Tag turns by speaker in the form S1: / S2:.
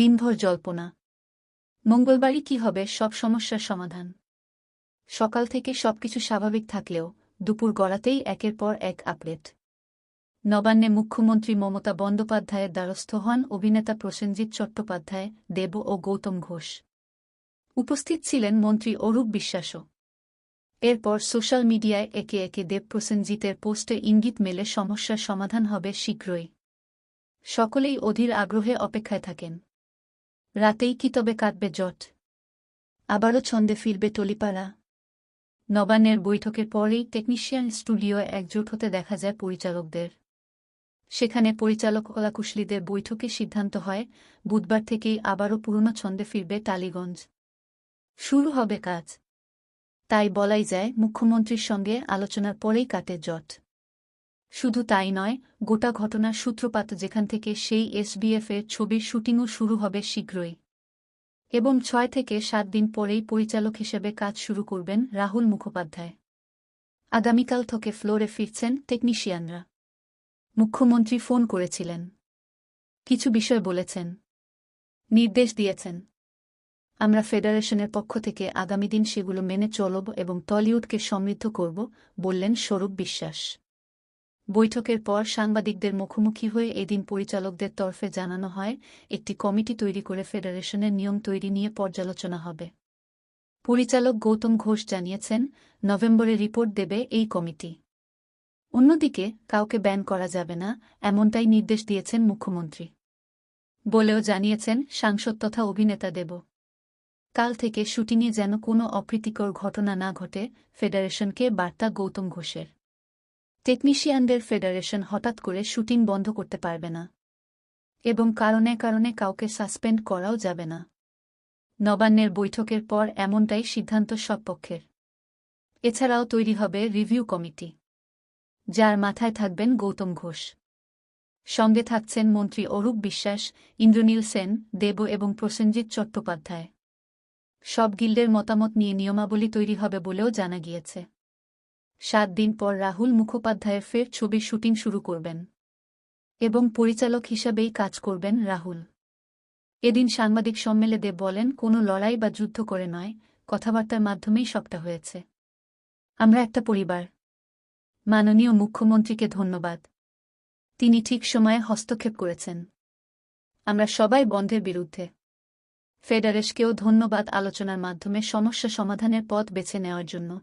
S1: দিনভর জল্পনা। মঙ্গলবারই কি হবে সব সমস্যার সমাধান। সকাল থেকে সবকিছু স্বাভাবিক থাকলেও দুপুর গড়াতেই একের পর এক আপডেট। নবান্নে মুখ্যমন্ত্রী মমতা বন্দ্যোপাধ্যায়ের দ্বারস্থ হন অভিনেতা প্রসেনজিৎ চট্টোপাধ্যায়, দেব ও গৌতম ঘোষ। উপস্থিত ছিলেন মন্ত্রী অরূপ বিশ্বাসও। এরপর সোশ্যাল মিডিয়ায় একে একে দেব প্রসেনজিতের পোস্টে ইঙ্গিত মেলে সমস্যার সমাধান হবে শীঘ্রই। সকলেই অধীর আগ্রহে অপেক্ষায় থাকেন। রাতেই কি তবে কাটবে জট? আবারও ছন্দে ফিরবে টলিপাড়া। নবান্নের বৈঠকের পরেই টেকনিশিয়ান স্টুডিওয় একজোট হতে দেখা যায় পরিচালকদের। সেখানে পরিচালক কলাকুশলীদের বৈঠকে সিদ্ধান্ত হয়, বুধবার থেকেই আবারও পুরনো ছন্দে ফিরবে টালিগঞ্জ। শুরু হবে কাজ। তাই বলাই যায়, মুখ্যমন্ত্রীর সঙ্গে আলোচনার পরেই কাটে জট। শুধু তাই নয়, গোটা ঘটনার সূত্রপাত যেখান থেকে সেই এসবিএফের ছবির শুটিংও শুরু হবে শীঘ্রই। এবং ছয় থেকে সাত দিন পরেই পরিচালক হিসেবে কাজ শুরু করবেন রাহুল মুখোপাধ্যায়। আগামীকাল থেকে ফ্লোরে ফিরছেন টেকনিশিয়ানরা। মুখ্যমন্ত্রী ফোন করেছিলেন। কিছু বিষয় বলেছেন। নির্দেশ দিয়েছেন। আমরা ফেডারেশনের পক্ষ থেকে আগামী দিন সেগুলো মেনে চলব এবং টলিউডকে সমৃদ্ধ করব, বললেন স্বরূপ বিশ্বাস। বৈঠকের পর সাংবাদিকদের মুখোমুখি হয়ে এদিন পরিচালকদের তরফে জানানো হয়, একটি কমিটি তৈরি করে ফেডারেশনের নিয়ম তৈরি নিয়ে পর্যালোচনা হবে। পরিচালক গৌতম ঘোষ জানিয়েছেন, নভেম্বরে রিপোর্ট দেবে এই কমিটি। অন্যদিকে, কাউকে ব্যান করা যাবে না, এমনটাই নির্দেশ দিয়েছেন মুখ্যমন্ত্রী। বলেও জানিয়েছেন, সাংসদ তথা অভিনেতা দেব। কাল থেকে শুটিংয়ে যেন কোনো অপ্রীতিকর ঘটনা না ঘটে, ফেডারেশনকে বার্তা গৌতম ঘোষের। টেকনিশিয়ানদের ফেডারেশন হঠাৎ করে শুটিং বন্ধ করতে পারবে না। এবং কারণে কারণে কাউকে সাসপেন্ড করাও যাবে না। নবান্নের বৈঠকের পর এমনটাই সিদ্ধান্ত সব পক্ষের। এছাড়াও তৈরি হবে রিভিউ কমিটি, যার মাথায় থাকবেন গৌতম ঘোষ। সঙ্গে থাকছেন মন্ত্রী অরূপ বিশ্বাস, ইন্দ্রনীল সেন, দেব এবং প্রসেনজিৎ চট্টোপাধ্যায়। সব গিল্ডের মতামত নিয়ে নিয়মাবলী তৈরি হবে বলেও জানা গিয়েছে। সাত দিন পর রাহুল মুখোপাধ্যায়ের ফের ছবির শুটিং শুরু করবেন এবং পরিচালক হিসাবেই কাজ করবেন রাহুল। এদিন সাংবাদিক সম্মেলনে বলেন, কোনো লড়াই বা যুদ্ধ করে নয়, কথাবার্তার মাধ্যমেই সবটা হয়েছে। আমরা একটা পরিবার। মাননীয় মুখ্যমন্ত্রীকে ধন্যবাদ। তিনি ঠিক সময়ে হস্তক্ষেপ করেছেন। আমরা সবাই বন্ধের বিরুদ্ধে। ফেডারেশকেও ধন্যবাদ আলোচনার মাধ্যমে সমস্যা সমাধানের পথ বেছে নেওয়ার জন্য।